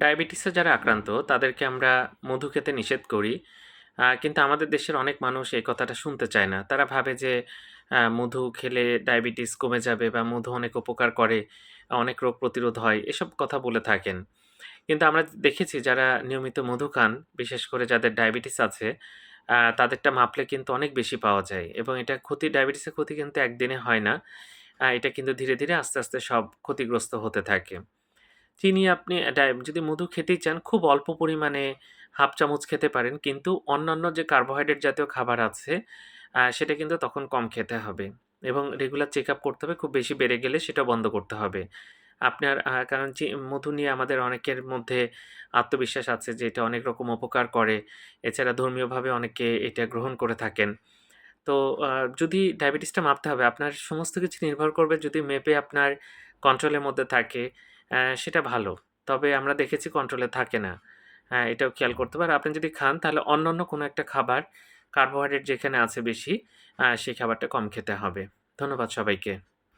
ডায়াবেটিসে যারা আক্রান্ত তাদেরকে আমরা মধু খেতে নিষেধ করি। কিন্তু আমাদের দেশের অনেক মানুষ এই কথাটা শুনতে চায় না। তারা ভাবে যে মধু খেলে ডায়াবেটিস কমে যাবে বা মধু অনেক উপকার করে, অনেক রোগ প্রতিরোধ হয়, এসব কথা বলে থাকেন। কিন্তু আমরা দেখেছি যারা নিয়মিত মধু খান, বিশেষ করে যাদের ডায়াবেটিস আছে, তাদেরটা মাপলে কিন্তু অনেক বেশি পাওয়া যায় এবং এটা ক্ষতি ডায়াবেটিসের ক্ষতি কিন্তু একদিনে হয় না। এটা কিন্তু ধীরে, ধীরে আস্তে, আস্তে সব ক্ষতিগ্রস্ত হতে থাকে। চিনি আপনি যদি মধু খেতেই চান, খুব অল্প পরিমাণে 1/2 চামচ খেতে পারেন। কিন্তু অন্যান্য যে কার্বোহাইড্রেট জাতীয় খাবার আছে সেটা কিন্তু তখন কম খেতে হবে এবং রেগুলার চেকআপ করতে হবে। খুব বেশি বেড়ে গেলে সেটা বন্ধ করতে হবে। আপনার কারণ মধু নিয়ে আমাদের অনেকের মধ্যে আত্মবিশ্বাস আছে যে এটা অনেক রকম উপকার করে। এছাড়া ধর্মীয়ভাবে অনেকে এটা গ্রহণ করে থাকেন। তো যদি ডায়াবেটিসটা মাপতে হবে আপনার সমস্ত কিছু নির্ভর করবে যদি মেপে আপনার কন্ট্রোলের মধ্যে থাকে সেটা ভালো। তবে আমরা দেখেছি কন্ট্রোলে থাকে না। হ্যাঁ, এটাও খেয়াল করতে পারে আপনি যদি খান তাহলে অন্য অন্য কোনো একটা খাবার কার্বোহাইড্রেট যেখানে আছে বেশি সেই খাবারটা কম খেতে হবে। ধন্যবাদ সবাইকে।